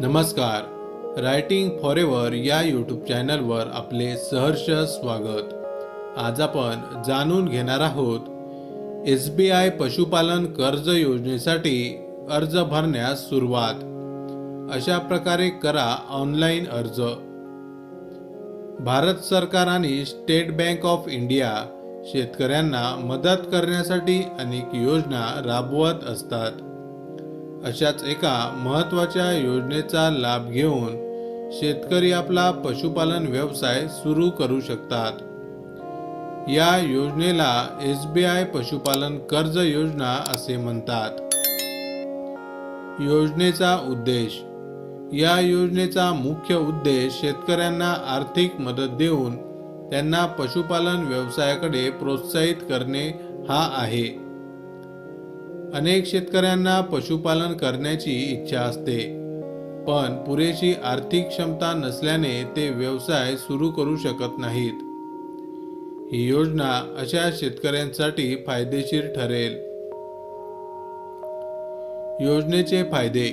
नमस्कार. Writing for ever या YouTube चॅनलवर आपले सहर्ष स्वागत. आज आपण जाणून घेणार आहोत एस बी आय पशुपालन कर्ज योजनेसाठी अर्ज भरण्यास सुरुवात. अशा प्रकारे करा ऑनलाईन अर्ज. भारत सरकार आणि स्टेट बँक ऑफ इंडिया शेतकऱ्यांना मदत करण्यासाठी अनेक योजना राबवत असतात. अशाच एका महत्त्वाच्या योजनेचा लाभ घेऊन शेतकरी आपला पशुपालन व्यवसाय सुरू करू शकतात. या योजनेला एस बी आय पशुपालन कर्ज योजना असे म्हणतात. योजनेचा उद्देश या योजनेचा मुख्य उद्देश शेतकऱ्यांना आर्थिक मदत देऊन त्यांना पशुपालन व्यवसायाकडे प्रोत्साहित करणे हा आहे. अनेक शेतकऱ्यांना पशुपालन करण्याची इच्छा असते. पण पुरेशी आर्थिक क्षमता नसल्याने ते व्यवसाय सुरू करू शकत नाहीत. ही योजना अशा शेतकऱ्यांसाठी फायदेशीर ठरेल. योजनेचे फायदे.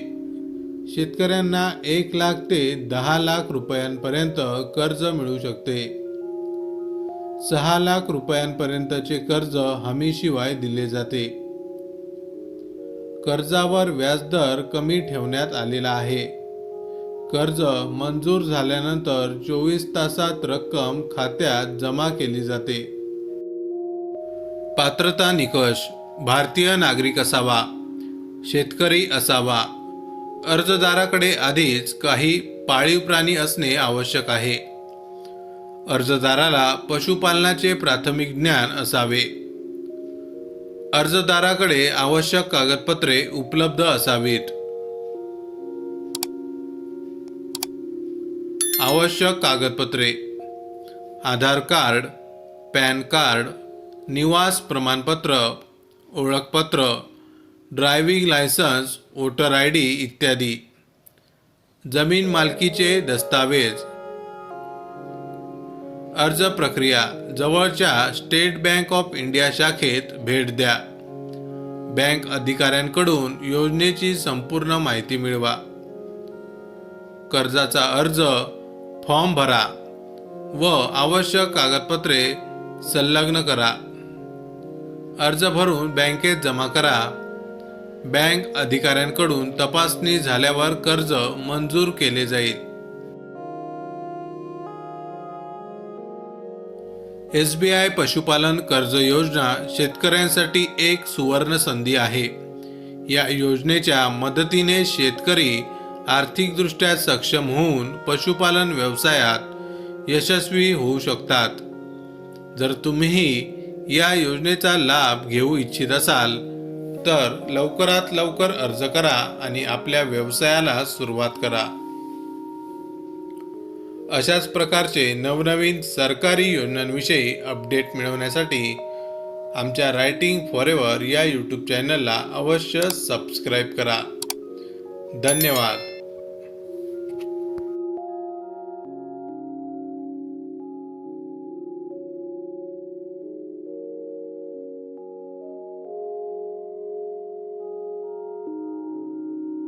शेतकऱ्यांना एक लाख ते दहा लाख रुपयांपर्यंत कर्ज मिळू शकते. सहा लाख रुपयांपर्यंतचे कर्ज हमीशिवाय दिले जाते. कर्जावर व्याजदर कमी ठेवण्यात आलेला आहे. कर्ज मंजूर झाल्यानंतर चोवीस तासात रक्कम खात्यात जमा केली जाते. पात्रता निकष भारतीय नागरिक असावा शेतकरी असावा. अर्जदाराकडे आधीच काही पाळीव प्राणी असणे आवश्यक आहे. अर्जदाराला पशुपालनाचे प्राथमिक ज्ञान असावे. अर्जदाराकडे आवश्यक कागदपत्रे उपलब्ध असावीत. आवश्यक कागदपत्रे. आधार कार्ड पॅन कार्ड निवास प्रमाणपत्र ओळखपत्र driving licence voter I D इत्यादी. जमीन मालकीचे दस्तावेज. अर्ज प्रक्रिया जवळच्या स्टेट बँक ऑफ इंडिया शाखेत भेट द्या. बँक अधिकाऱ्यांकडून योजनेची संपूर्ण माहिती मिळवा. कर्जाचा अर्ज फॉर्म भरा व आवश्यक कागदपत्रे संलग्न करा. अर्ज भरून बँकेत जमा करा. बँक अधिकाऱ्यांकडून तपासणी झाल्यावर कर्ज मंजूर केले जाईल. एस बी आय पशुपालन कर्ज योजना शेतकऱ्यांसाठी एक सुवर्ण संधी आहे. या योजनेच्या मदतीने शेतकरी आर्थिकदृष्ट्या सक्षम होऊन पशुपालन व्यवसायात यशस्वी होऊ शकतात. जर तुम्ही या योजनेचा लाभ घेऊ इच्छित असाल तर लवकरात लवकर अर्ज करा आणि आपल्या व्यवसायाला सुरुवात करा. अशाच प्रकारचे नवनवीन सरकारी योजनांविषयी अपडेट मिळवण्यासाठी आमच्या रायटिंग फॉरेवर या यूट्यूब चॅनलला अवश्य सबस्क्राईब करा. धन्यवाद.